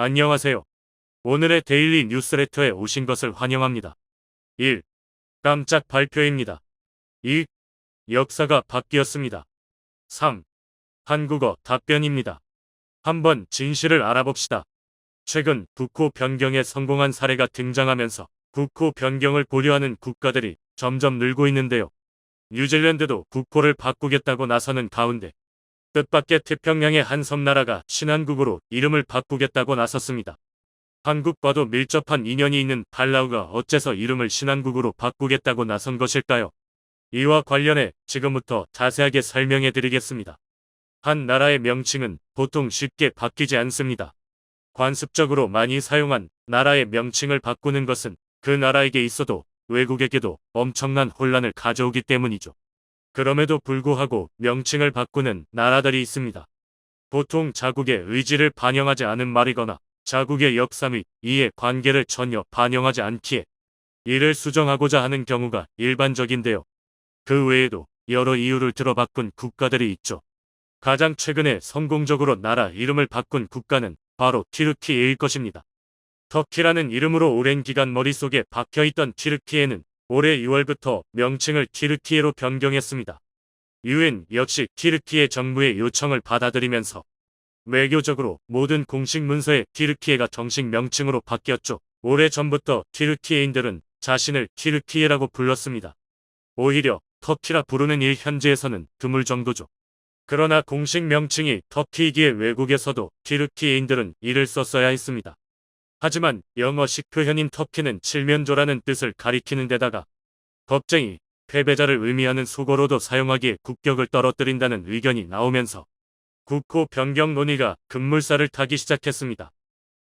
안녕하세요. 오늘의 데일리 뉴스레터에 오신 것을 환영합니다. 1. 깜짝 발표입니다. 2. 역사가 바뀌었습니다. 3. 한국어 답변입니다. 한번 진실을 알아봅시다. 최근 국호 변경에 성공한 사례가 등장하면서 국호 변경을 고려하는 국가들이 점점 늘고 있는데요. 뉴질랜드도 국호를 바꾸겠다고 나서는 가운데 뜻밖의 태평양의 한 섬나라가 신한국으로 이름을 바꾸겠다고 나섰습니다. 한국과도 밀접한 인연이 있는 팔라우가 어째서 이름을 신한국으로 바꾸겠다고 나선 것일까요? 이와 관련해 지금부터 자세하게 설명해 드리겠습니다. 한 나라의 명칭은 보통 쉽게 바뀌지 않습니다. 관습적으로 많이 사용한 나라의 명칭을 바꾸는 것은 그 나라에게 있어도 외국에게도 엄청난 혼란을 가져오기 때문이죠. 그럼에도 불구하고 명칭을 바꾸는 나라들이 있습니다. 보통 자국의 의지를 반영하지 않은 말이거나 자국의 역사 및 이의 관계를 전혀 반영하지 않기에 이를 수정하고자 하는 경우가 일반적인데요. 그 외에도 여러 이유를 들어 바꾼 국가들이 있죠. 가장 최근에 성공적으로 나라 이름을 바꾼 국가는 바로 튀르키예일 것입니다. 터키라는 이름으로 오랜 기간 머릿속에 박혀있던 튀르키예는 올해 6월부터 명칭을 튀르키예로 변경했습니다. 유엔 역시 튀르키예 정부의 요청을 받아들이면서 외교적으로 모든 공식 문서에 튀르키예가 정식 명칭으로 바뀌었죠. 오래 전부터 튀르키예인들은 자신을 튀르키예라고 불렀습니다. 오히려 터키라 부르는 일 현지에서는 드물 정도죠. 그러나 공식 명칭이 터키이기에 외국에서도 튀르키예인들은 이를 썼어야 했습니다. 하지만 영어식 표현인 터키는 칠면조라는 뜻을 가리키는 데다가 겁쟁이, 패배자를 의미하는 수고로도 사용하기에 국격을 떨어뜨린다는 의견이 나오면서 국호 변경 논의가 급물살을 타기 시작했습니다.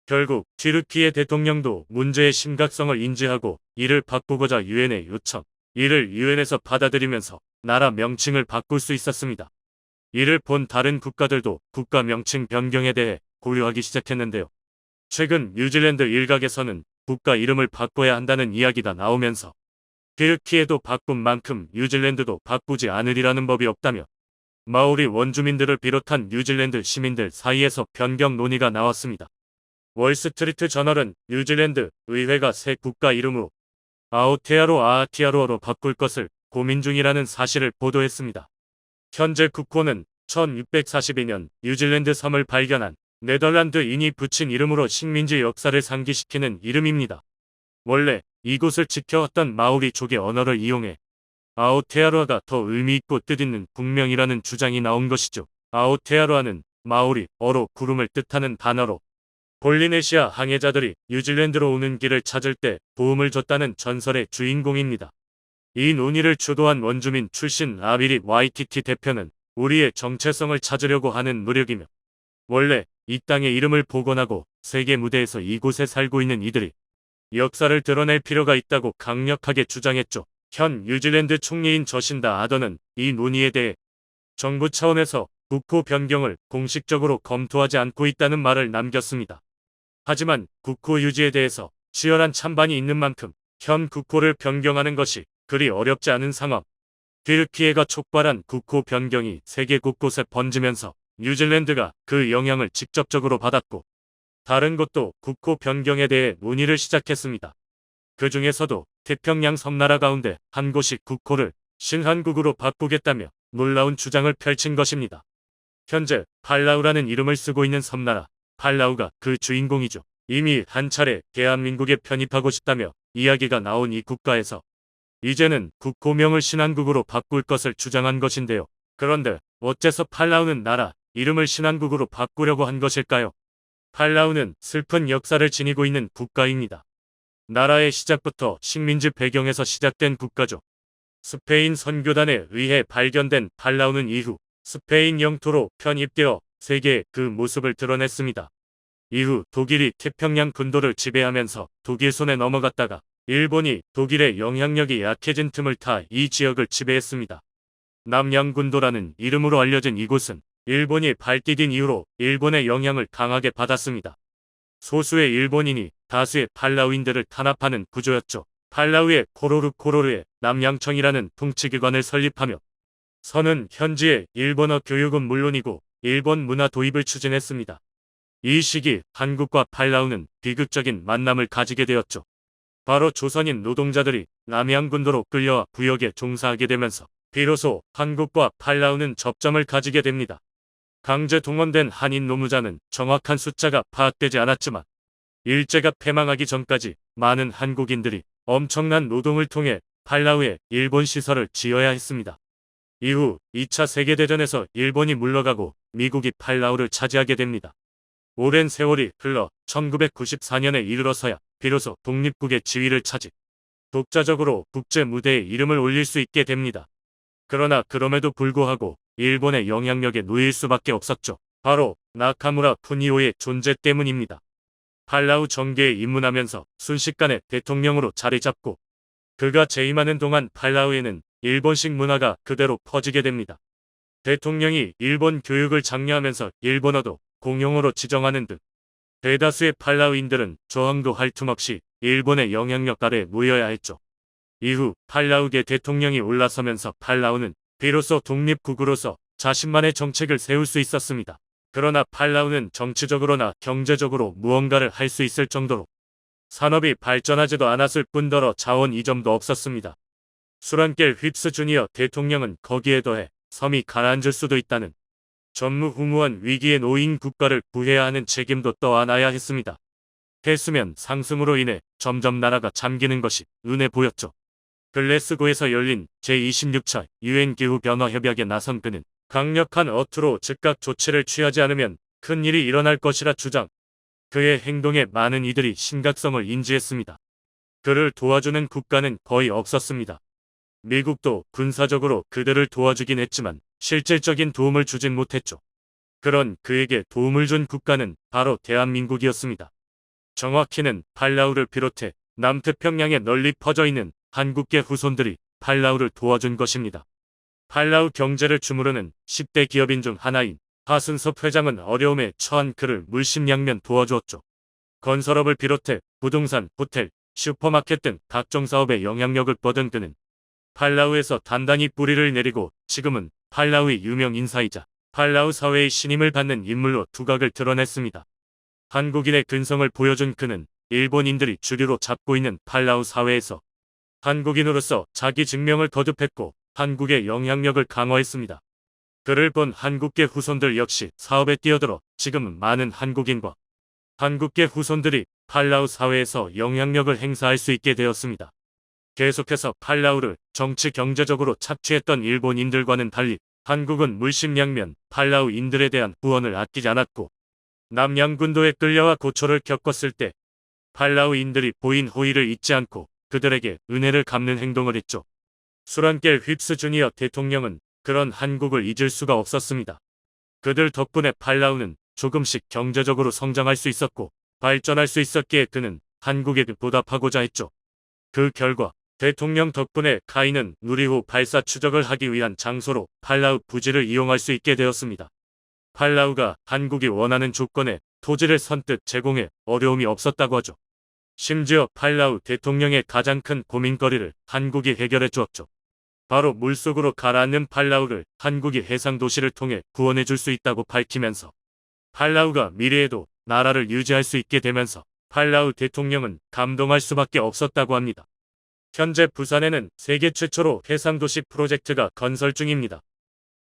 결국 튀르키예 대통령도 문제의 심각성을 인지하고 이를 바꾸고자 유엔에 요청, 이를 유엔에서 받아들이면서 나라 명칭을 바꿀 수 있었습니다. 이를 본 다른 국가들도 국가 명칭 변경에 대해 고려하기 시작했는데요. 최근 뉴질랜드 일각에서는 국가 이름을 바꿔야 한다는 이야기가 나오면서 튀르키예도 바꾼 만큼 뉴질랜드도 바꾸지 않으리라는 법이 없다며 마오리 원주민들을 비롯한 뉴질랜드 시민들 사이에서 변경 논의가 나왔습니다. 월스트리트 저널은 뉴질랜드 의회가 새 국가 이름으로 아오테아로 아아티아로로 바꿀 것을 고민 중이라는 사실을 보도했습니다. 현재 국호는 1642년 뉴질랜드 섬을 발견한 네덜란드인이 붙인 이름으로 식민지 역사를 상기시키는 이름입니다. 원래 이곳을 지켜왔던 마오리족의 언어를 이용해 아오테아로아가 더 의미있고 뜻있는 국명이라는 주장이 나온 것이죠. 아오테아로아는 마오리, 어로 구름을 뜻하는 단어로 폴리네시아 항해자들이 뉴질랜드로 오는 길을 찾을 때 도움을 줬다는 전설의 주인공입니다. 이 논의를 주도한 원주민 출신 아비리 와이티티 대표는 우리의 정체성을 찾으려고 하는 노력이며 원래 이 땅의 이름을 복원하고 세계 무대에서 이곳에 살고 있는 이들이 역사를 드러낼 필요가 있다고 강력하게 주장했죠. 현 뉴질랜드 총리인 저신다 아더는 이 논의에 대해 정부 차원에서 국호 변경을 공식적으로 검토하지 않고 있다는 말을 남겼습니다. 하지만 국호 유지에 대해서 치열한 찬반이 있는 만큼 현 국호를 변경하는 것이 그리 어렵지 않은 상황. 튀르키예가 촉발한 국호 변경이 세계 곳곳에 번지면서 뉴질랜드가 그 영향을 직접적으로 받았고 다른 곳도 국호 변경에 대해 논의를 시작했습니다. 그 중에서도 태평양 섬나라 가운데 한 곳이 국호를 신한국으로 바꾸겠다며 놀라운 주장을 펼친 것입니다. 현재 팔라우라는 이름을 쓰고 있는 섬나라 팔라우가 그 주인공이죠. 이미 한 차례 대한민국에 편입하고 싶다며 이야기가 나온 이 국가에서 이제는 국호명을 신한국으로 바꿀 것을 주장한 것인데요. 그런데 어째서 팔라우는 나라 이름을 신한국으로 바꾸려고 한 것일까요? 팔라우는 슬픈 역사를 지니고 있는 국가입니다. 나라의 시작부터 식민지 배경에서 시작된 국가죠. 스페인 선교단에 의해 발견된 팔라우는 이후 스페인 영토로 편입되어 세계에 그 모습을 드러냈습니다. 이후 독일이 태평양 군도를 지배하면서 독일 손에 넘어갔다가 일본이 독일의 영향력이 약해진 틈을 타 이 지역을 지배했습니다. 남양군도라는 이름으로 알려진 이곳은 일본이 발디딘 이후로 일본의 영향을 강하게 받았습니다. 소수의 일본인이 다수의 팔라우인들을 탄압하는 구조였죠. 팔라우의 코로르 코로르의 남양청이라는 통치기관을 설립하며 선은 현지의 일본어 교육은 물론이고 일본 문화 도입을 추진했습니다. 이 시기 한국과 팔라우는 비극적인 만남을 가지게 되었죠. 바로 조선인 노동자들이 남양군도로 끌려와 부역에 종사하게 되면서 비로소 한국과 팔라우는 접점을 가지게 됩니다. 강제 동원된 한인 노무자는 정확한 숫자가 파악되지 않았지만 일제가 패망하기 전까지 많은 한국인들이 엄청난 노동을 통해 팔라우에 일본 시설을 지어야 했습니다. 이후 2차 세계대전에서 일본이 물러가고 미국이 팔라우를 차지하게 됩니다. 오랜 세월이 흘러 1994년에 이르러서야 비로소 독립국의 지위를 차지 독자적으로 국제 무대에 이름을 올릴 수 있게 됩니다. 그러나 그럼에도 불구하고 일본의 영향력에 놓일 수밖에 없었죠. 바로 나카무라 푸니오의 존재 때문입니다. 팔라우 정계에 입문하면서 순식간에 대통령으로 자리 잡고 그가 재임하는 동안 팔라우에는 일본식 문화가 그대로 퍼지게 됩니다. 대통령이 일본 교육을 장려하면서 일본어도 공용어로 지정하는 등 대다수의 팔라우인들은 저항도 할 틈 없이 일본의 영향력 아래 놓여야 했죠. 이후 팔라우계 대통령이 올라서면서 팔라우는 비로소 독립국으로서 자신만의 정책을 세울 수 있었습니다. 그러나 팔라우는 정치적으로나 경제적으로 무언가를 할 수 있을 정도로 산업이 발전하지도 않았을 뿐더러 자원 이점도 없었습니다. 수란길 휩스 주니어 대통령은 거기에 더해 섬이 가라앉을 수도 있다는 전무후무한 위기에 놓인 국가를 구해야 하는 책임도 떠안아야 했습니다. 해수면 상승으로 인해 점점 나라가 잠기는 것이 눈에 보였죠. 글래스고에서 열린 제26차 유엔 기후 변화 협약에 나선 그는 강력한 어투로 즉각 조치를 취하지 않으면 큰 일이 일어날 것이라 주장. 그의 행동에 많은 이들이 심각성을 인지했습니다. 그를 도와주는 국가는 거의 없었습니다. 미국도 군사적으로 그들을 도와주긴 했지만 실질적인 도움을 주진 못했죠. 그런 그에게 도움을 준 국가는 바로 대한민국이었습니다. 정확히는 팔라우를 비롯해 남태평양에 널리 퍼져 있는 한국계 후손들이 팔라우를 도와준 것입니다. 팔라우 경제를 주무르는 10대 기업인 중 하나인 하순섭 회장은 어려움에 처한 그를 물심양면 도와주었죠. 건설업을 비롯해 부동산, 호텔, 슈퍼마켓 등 각종 사업에 영향력을 뻗은 그는 팔라우에서 단단히 뿌리를 내리고 지금은 팔라우의 유명 인사이자 팔라우 사회의 신임을 받는 인물로 두각을 드러냈습니다. 한국인의 근성을 보여준 그는 일본인들이 주류로 잡고 있는 팔라우 사회에서 한국인으로서 자기 증명을 거듭했고 한국의 영향력을 강화했습니다. 그를 본 한국계 후손들 역시 사업에 뛰어들어 지금은 많은 한국인과 한국계 후손들이 팔라우 사회에서 영향력을 행사할 수 있게 되었습니다. 계속해서 팔라우를 정치 경제적으로 착취했던 일본인들과는 달리 한국은 물심양면 팔라우인들에 대한 후원을 아끼지 않았고 남양군도에 끌려와 고초를 겪었을 때 팔라우인들이 보인 호의를 잊지 않고 그들에게 은혜를 갚는 행동을 했죠. 수란길 휩스 주니어 대통령은 그런 한국을 잊을 수가 없었습니다. 그들 덕분에 팔라우는 조금씩 경제적으로 성장할 수 있었고 발전할 수 있었기에 그는 한국에 보답하고자 했죠. 그 결과 대통령 덕분에 카이는 누리호 발사 추적을 하기 위한 장소로 팔라우 부지를 이용할 수 있게 되었습니다. 팔라우가 한국이 원하는 조건에 토지를 선뜻 제공해 어려움이 없었다고 하죠. 심지어 팔라우 대통령의 가장 큰 고민거리를 한국이 해결해 주었죠. 바로 물속으로 가라앉는 팔라우를 한국이 해상 도시를 통해 구원해 줄 수 있다고 밝히면서 팔라우가 미래에도 나라를 유지할 수 있게 되면서 팔라우 대통령은 감동할 수밖에 없었다고 합니다. 현재 부산에는 세계 최초로 해상 도시 프로젝트가 건설 중입니다.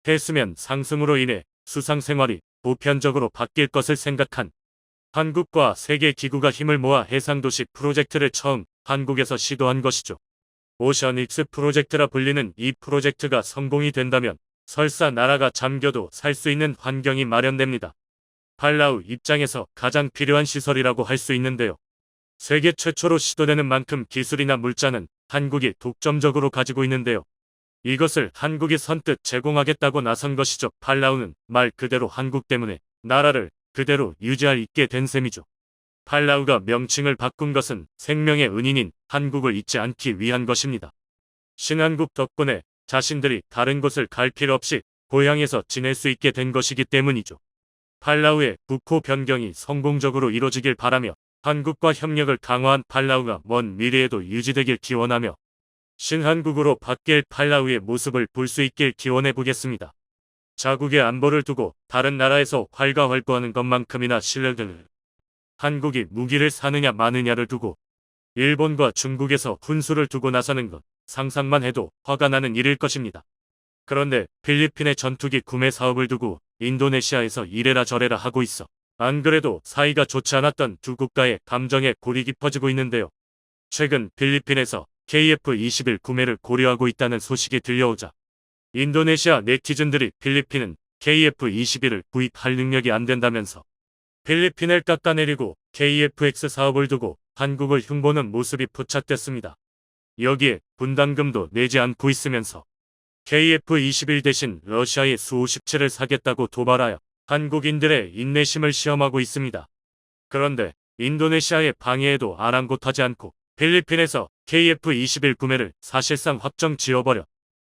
해수면 상승으로 인해 수상 생활이 보편적으로 바뀔 것을 생각한 한국과 세계 기구가 힘을 모아 해상도시 프로젝트를 처음 한국에서 시도한 것이죠. 오션익스 프로젝트라 불리는 이 프로젝트가 성공이 된다면 설사 나라가 잠겨도 살 수 있는 환경이 마련됩니다. 팔라우 입장에서 가장 필요한 시설이라고 할 수 있는데요. 세계 최초로 시도되는 만큼 기술이나 물자는 한국이 독점적으로 가지고 있는데요. 이것을 한국이 선뜻 제공하겠다고 나선 것이죠. 팔라우는 말 그대로 한국 때문에 나라를 그대로 유지할 있게 된 셈이죠. 팔라우가 명칭을 바꾼 것은 생명의 은인인 한국을 잊지 않기 위한 것입니다. 신한국 덕분에 자신들이 다른 곳을 갈 필요 없이 고향에서 지낼 수 있게 된 것이기 때문이죠. 팔라우의 국호 변경이 성공적으로 이루어지길 바라며 한국과 협력을 강화한 팔라우가 먼 미래에도 유지되길 기원하며 신한국으로 바뀔 팔라우의 모습을 볼 수 있길 기원해 보겠습니다. 자국의 안보를 두고 다른 나라에서 활가활보하는 것만큼이나 신뢰들. 한국이 무기를 사느냐 마느냐를 두고 일본과 중국에서 훈수를 두고 나서는 것 상상만 해도 화가 나는 일일 것입니다. 그런데 필리핀의 전투기 구매 사업을 두고 인도네시아에서 이래라 저래라 하고 있어. 안 그래도 사이가 좋지 않았던 두 국가의 감정에 골이 깊어지고 있는데요. 최근 필리핀에서 KF-21 구매를 고려하고 있다는 소식이 들려오자 인도네시아 네티즌들이 필리핀은 KF-21을 구입할 능력이 안 된다면서 필리핀을 깎아내리고 KFX 사업을 두고 한국을 흉보는 모습이 포착됐습니다. 여기에 분담금도 내지 않고 있으면서 KF-21 대신 러시아의 수-57을 사겠다고 도발하여 한국인들의 인내심을 시험하고 있습니다. 그런데 인도네시아의 방해에도 아랑곳하지 않고 필리핀에서 KF-21 구매를 사실상 확정 지어버려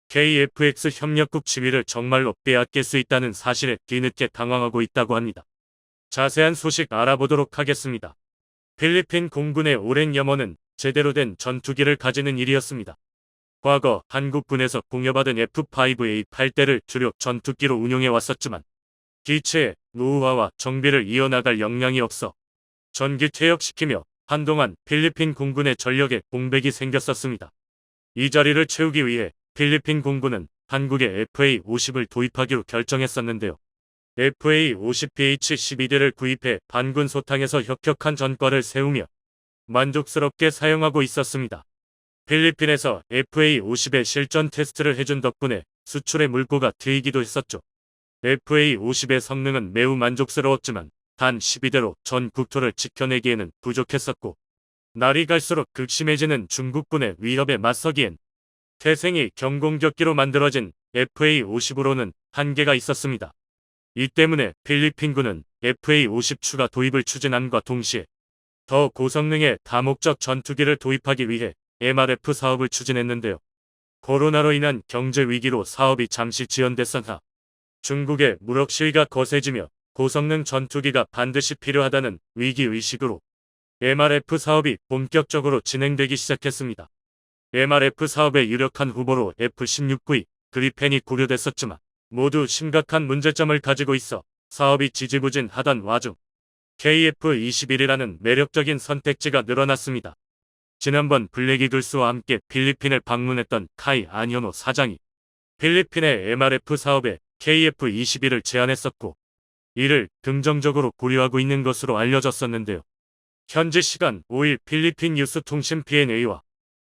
KFX 협력국 지위를 정말로 빼앗길 수 있다는 사실에 뒤늦게 당황하고 있다고 합니다. 자세한 소식 알아보도록 하겠습니다. 필리핀 공군의 오랜 염원은 제대로 된 전투기를 가지는 일이었습니다. 과거 한국군에서 공여받은 F5A 8대를 주력 전투기로 운용해 왔었지만 기체의 노후화와 정비를 이어나갈 역량이 없어 전기 퇴역시키며 한동안 필리핀 공군의 전력에 공백이 생겼었습니다. 이 자리를 채우기 위해 필리핀 공군은 한국에 FA-50을 도입하기로 결정했었는데요. FA-50PH-12대를 구입해 반군 소탕에서 혁혁한 전과를 세우며 만족스럽게 사용하고 있었습니다. 필리핀에서 FA-50의 실전 테스트를 해준 덕분에 수출의 물꼬가 트이기도 했었죠. FA-50의 성능은 매우 만족스러웠지만 단 12대로 전 국토를 지켜내기에는 부족했었고 날이 갈수록 극심해지는 중국군의 위협에 맞서기엔 태생이 경공격기로 만들어진 FA-50으로는 한계가 있었습니다. 이 때문에 필리핀군은 FA-50 추가 도입을 추진함과 동시에 더 고성능의 다목적 전투기를 도입하기 위해 MRF 사업을 추진했는데요. 코로나로 인한 경제 위기로 사업이 잠시 지연됐으나 중국의 무력 시위가 거세지며 고성능 전투기가 반드시 필요하다는 위기의식으로 MRF 사업이 본격적으로 진행되기 시작했습니다. MRF 사업의 유력한 후보로 F-16V 그리펜이 고려됐었지만 모두 심각한 문제점을 가지고 있어 사업이 지지부진하던 와중 KF-21이라는 매력적인 선택지가 늘어났습니다. 지난번 블랙이글스와 함께 필리핀을 방문했던 카이 아니오노 사장이 필리핀의 MRF 사업에 KF-21을 제안했었고 이를 긍정적으로 고려하고 있는 것으로 알려졌었는데요. 현지 시간 5일 필리핀 뉴스통신 PNA와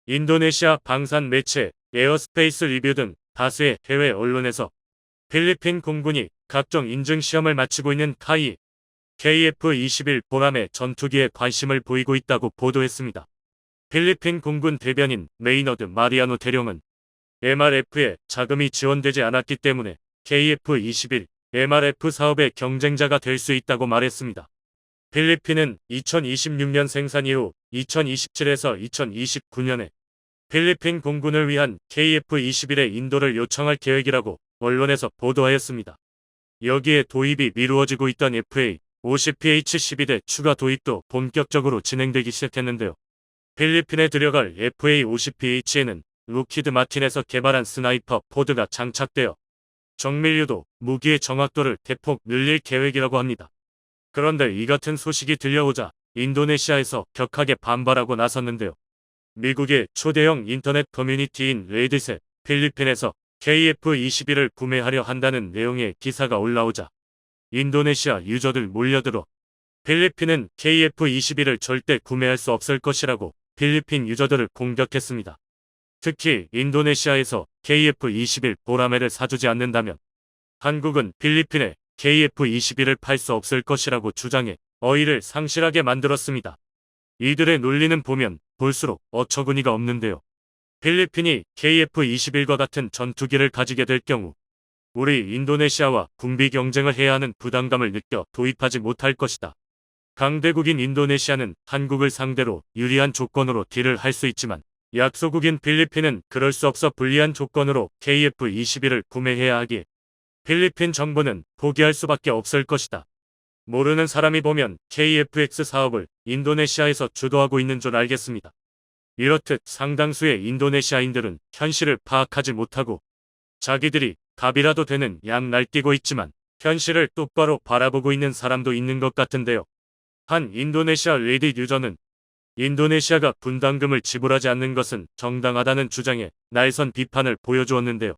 인도네시아 방산 매체 에어스페이스 리뷰 등 다수의 해외 언론에서 필리핀 공군이 각종 인증 시험을 마치고 있는 카이 KF-21 보람의 전투기에 관심을 보이고 있다고 보도했습니다. 필리핀 공군 대변인 메이너드 마리아노 대령은 MRF에 자금이 지원되지 않았기 때문에 KF-21 MRF 사업의 경쟁자가 될 수 있다고 말했습니다. 필리핀은 2026년 생산 이후 2027에서 2029년에 필리핀 공군을 위한 KF-21의 인도를 요청할 계획이라고 언론에서 보도하였습니다. 여기에 도입이 미루어지고 있던 FA 50PH-12대 추가 도입도 본격적으로 진행되기 시작했는데요. 필리핀에 들여갈 FA-50PH에는 루키드 마틴에서 개발한 스나이퍼 포드가 장착되어 정밀유도, 무기의 정확도를 대폭 늘릴 계획이라고 합니다. 그런데 이 같은 소식이 들려오자 인도네시아에서 격하게 반발하고 나섰는데요. 미국의 초대형 인터넷 커뮤니티인 레딧에 필리핀에서 KF-21을 구매하려 한다는 내용의 기사가 올라오자 인도네시아 유저들 몰려들어 필리핀은 KF-21을 절대 구매할 수 없을 것이라고 필리핀 유저들을 공격했습니다. 특히 인도네시아에서 KF-21 보라매를 사주지 않는다면 한국은 필리핀에 KF-21을 팔 수 없을 것이라고 주장해 어이를 상실하게 만들었습니다. 이들의 논리는 보면 볼수록 어처구니가 없는데요. 필리핀이 KF-21과 같은 전투기를 가지게 될 경우 우리 인도네시아와 군비 경쟁을 해야 하는 부담감을 느껴 도입하지 못할 것이다. 강대국인 인도네시아는 한국을 상대로 유리한 조건으로 딜을 할 수 있지만 약소국인 필리핀은 그럴 수 없어 불리한 조건으로 KF-21을 구매해야 하기에 필리핀 정부는 포기할 수밖에 없을 것이다. 모르는 사람이 보면 KFX 사업을 인도네시아에서 주도하고 있는 줄 알겠습니다. 이렇듯 상당수의 인도네시아인들은 현실을 파악하지 못하고 자기들이 갑이라도 되는 양 날뛰고 있지만 현실을 똑바로 바라보고 있는 사람도 있는 것 같은데요. 한 인도네시아 레디 유저는 인도네시아가 분담금을 지불하지 않는 것은 정당하다는 주장에 날선 비판을 보여주었는데요.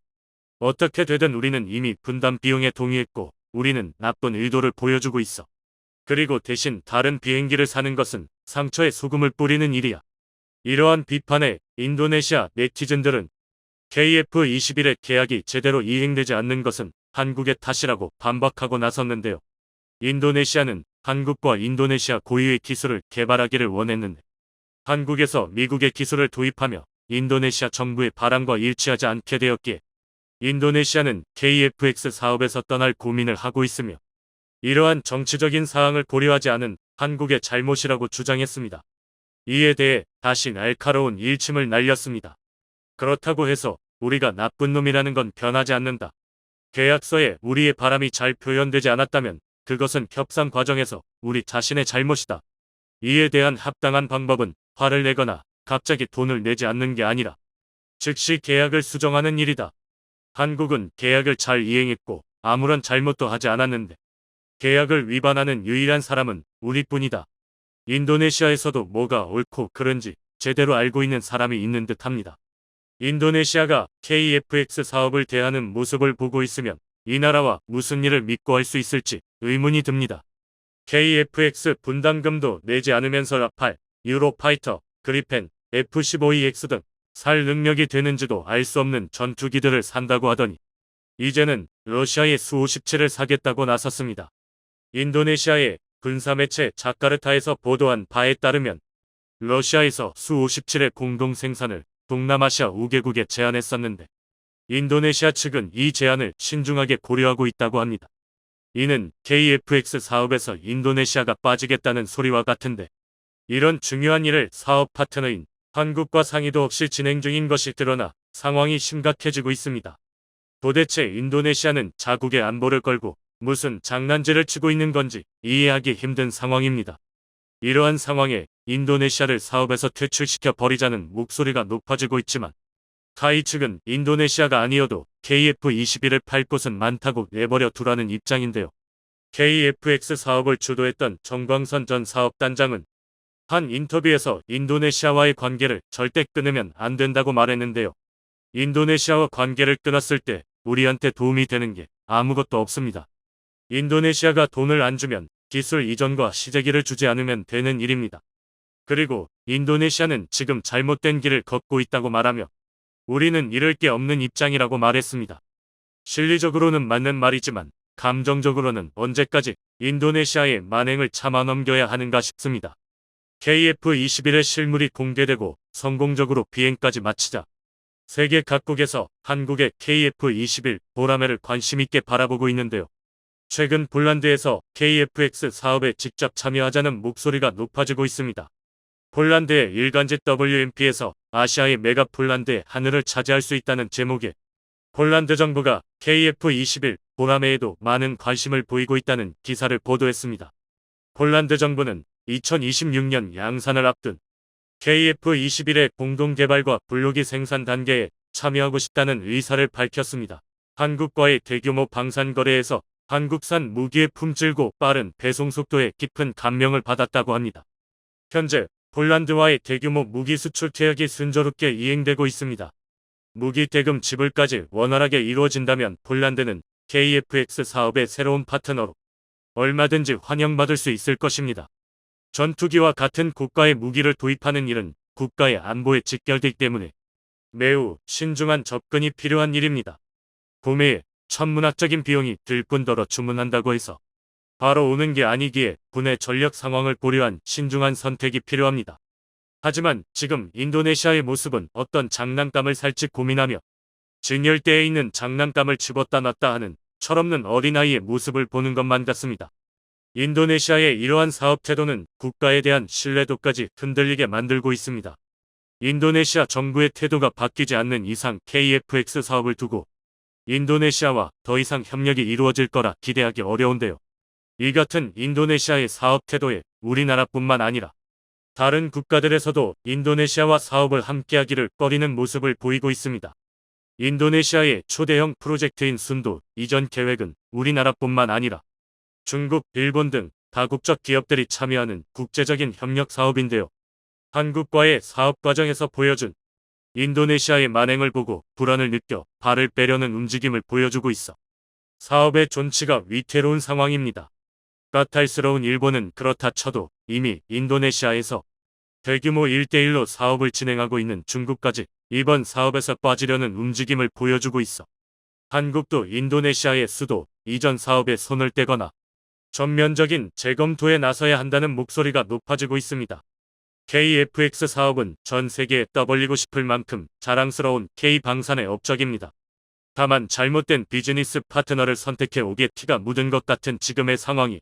어떻게 되든 우리는 이미 분담 비용에 동의했고 우리는 나쁜 의도를 보여주고 있어. 그리고 대신 다른 비행기를 사는 것은 상처에 소금을 뿌리는 일이야. 이러한 비판에 인도네시아 네티즌들은 KF-21의 계약이 제대로 이행되지 않는 것은 한국의 탓이라고 반박하고 나섰는데요. 인도네시아는 한국과 인도네시아 고유의 기술을 개발하기를 원했는데 한국에서 미국의 기술을 도입하며 인도네시아 정부의 바람과 일치하지 않게 되었기에 인도네시아는 KFX 사업에서 떠날 고민을 하고 있으며 이러한 정치적인 사항을 고려하지 않은 한국의 잘못이라고 주장했습니다. 이에 대해 다시 날카로운 일침을 날렸습니다. 그렇다고 해서 우리가 나쁜 놈이라는 건 변하지 않는다. 계약서에 우리의 바람이 잘 표현되지 않았다면 그것은 협상 과정에서 우리 자신의 잘못이다. 이에 대한 합당한 방법은 화를 내거나 갑자기 돈을 내지 않는 게 아니라 즉시 계약을 수정하는 일이다. 한국은 계약을 잘 이행했고 아무런 잘못도 하지 않았는데 계약을 위반하는 유일한 사람은 우리뿐이다. 인도네시아에서도 뭐가 옳고 그른지 제대로 알고 있는 사람이 있는 듯 합니다. 인도네시아가 KFX 사업을 대하는 모습을 보고 있으면 이 나라와 무슨 일을 믿고 할 수 있을지 의문이 듭니다. KFX 분담금도 내지 않으면서 라팔, 유로파이터, 그리펜, F-15EX 등 살 능력이 되는지도 알 수 없는 전투기들을 산다고 하더니 이제는 러시아의 수-57을 사겠다고 나섰습니다. 인도네시아의 군사매체 자카르타에서 보도한 바에 따르면 러시아에서 수-57의 공동 생산을 동남아시아 5개국에 제안했었는데 인도네시아 측은 이 제안을 신중하게 고려하고 있다고 합니다. 이는 KFX 사업에서 인도네시아가 빠지겠다는 소리와 같은데 이런 중요한 일을 사업 파트너인 한국과 상의도 없이 진행 중인 것이 드러나 상황이 심각해지고 있습니다. 도대체 인도네시아는 자국의 안보를 걸고 무슨 장난질을 치고 있는 건지 이해하기 힘든 상황입니다. 이러한 상황에 인도네시아를 사업에서 퇴출시켜 버리자는 목소리가 높아지고 있지만 카이 측은 인도네시아가 아니어도 KF-21을 팔 곳은 많다고 내버려 두라는 입장인데요. KFX 사업을 주도했던 정광선 전 사업단장은 한 인터뷰에서 인도네시아와의 관계를 절대 끊으면 안 된다고 말했는데요. 인도네시아와 관계를 끊었을 때 우리한테 도움이 되는 게 아무것도 없습니다. 인도네시아가 돈을 안 주면 기술 이전과 시제기를 주지 않으면 되는 일입니다. 그리고 인도네시아는 지금 잘못된 길을 걷고 있다고 말하며 우리는 잃을 게 없는 입장이라고 말했습니다. 실리적으로는 맞는 말이지만 감정적으로는 언제까지 인도네시아의 만행을 참아 넘겨야 하는가 싶습니다. KF-21의 실물이 공개되고 성공적으로 비행까지 마치자 세계 각국에서 한국의 KF-21 보라매를 관심있게 바라보고 있는데요. 최근 폴란드에서 KFX 사업에 직접 참여하자는 목소리가 높아지고 있습니다. 폴란드의 일간지 WMP에서 아시아의 메가 폴란드의 하늘을 차지할 수 있다는 제목의 폴란드 정부가 KF-21 보라매에도 많은 관심을 보이고 있다는 기사를 보도했습니다. 폴란드 정부는 2026년 양산을 앞둔 KF-21의 공동개발과 분로기 생산 단계에 참여하고 싶다는 의사를 밝혔습니다. 한국과의 대규모 방산 거래에서 한국산 무기의 품질고 빠른 배송 속도에 깊은 감명을 받았다고 합니다. 현재 폴란드와의 대규모 무기 수출 계약이 순조롭게 이행되고 있습니다. 무기 대금 지불까지 원활하게 이루어진다면 폴란드는 KFX 사업의 새로운 파트너로 얼마든지 환영받을 수 있을 것입니다. 전투기와 같은 국가의 무기를 도입하는 일은 국가의 안보에 직결되기 때문에 매우 신중한 접근이 필요한 일입니다. 구매에 천문학적인 비용이 들 뿐더러 주문한다고 해서 바로 오는 게 아니기에 군의 전력 상황을 고려한 신중한 선택이 필요합니다. 하지만 지금 인도네시아의 모습은 어떤 장난감을 살지 고민하며 진열대에 있는 장난감을 집었다 놨다 하는 철없는 어린아이의 모습을 보는 것만 같습니다. 인도네시아의 이러한 사업 태도는 국가에 대한 신뢰도까지 흔들리게 만들고 있습니다. 인도네시아 정부의 태도가 바뀌지 않는 이상 KFX 사업을 두고 인도네시아와 더 이상 협력이 이루어질 거라 기대하기 어려운데요. 이 같은 인도네시아의 사업 태도에 우리나라뿐만 아니라 다른 국가들에서도 인도네시아와 사업을 함께하기를 꺼리는 모습을 보이고 있습니다. 인도네시아의 초대형 프로젝트인 순도 이전 계획은 우리나라뿐만 아니라 중국, 일본 등 다국적 기업들이 참여하는 국제적인 협력 사업인데요. 한국과의 사업 과정에서 보여준 인도네시아의 만행을 보고 불안을 느껴 발을 빼려는 움직임을 보여주고 있어 사업의 존치가 위태로운 상황입니다. 까탈스러운 일본은 그렇다 쳐도 이미 인도네시아에서 대규모 1대1로 사업을 진행하고 있는 중국까지 이번 사업에서 빠지려는 움직임을 보여주고 있어 한국도 인도네시아의 수도 이전 사업에 손을 떼거나 전면적인 재검토에 나서야 한다는 목소리가 높아지고 있습니다. KFX 사업은 전 세계에 떠벌리고 싶을 만큼 자랑스러운 K방산의 업적입니다. 다만 잘못된 비즈니스 파트너를 선택해 오게 티가 묻은 것 같은 지금의 상황이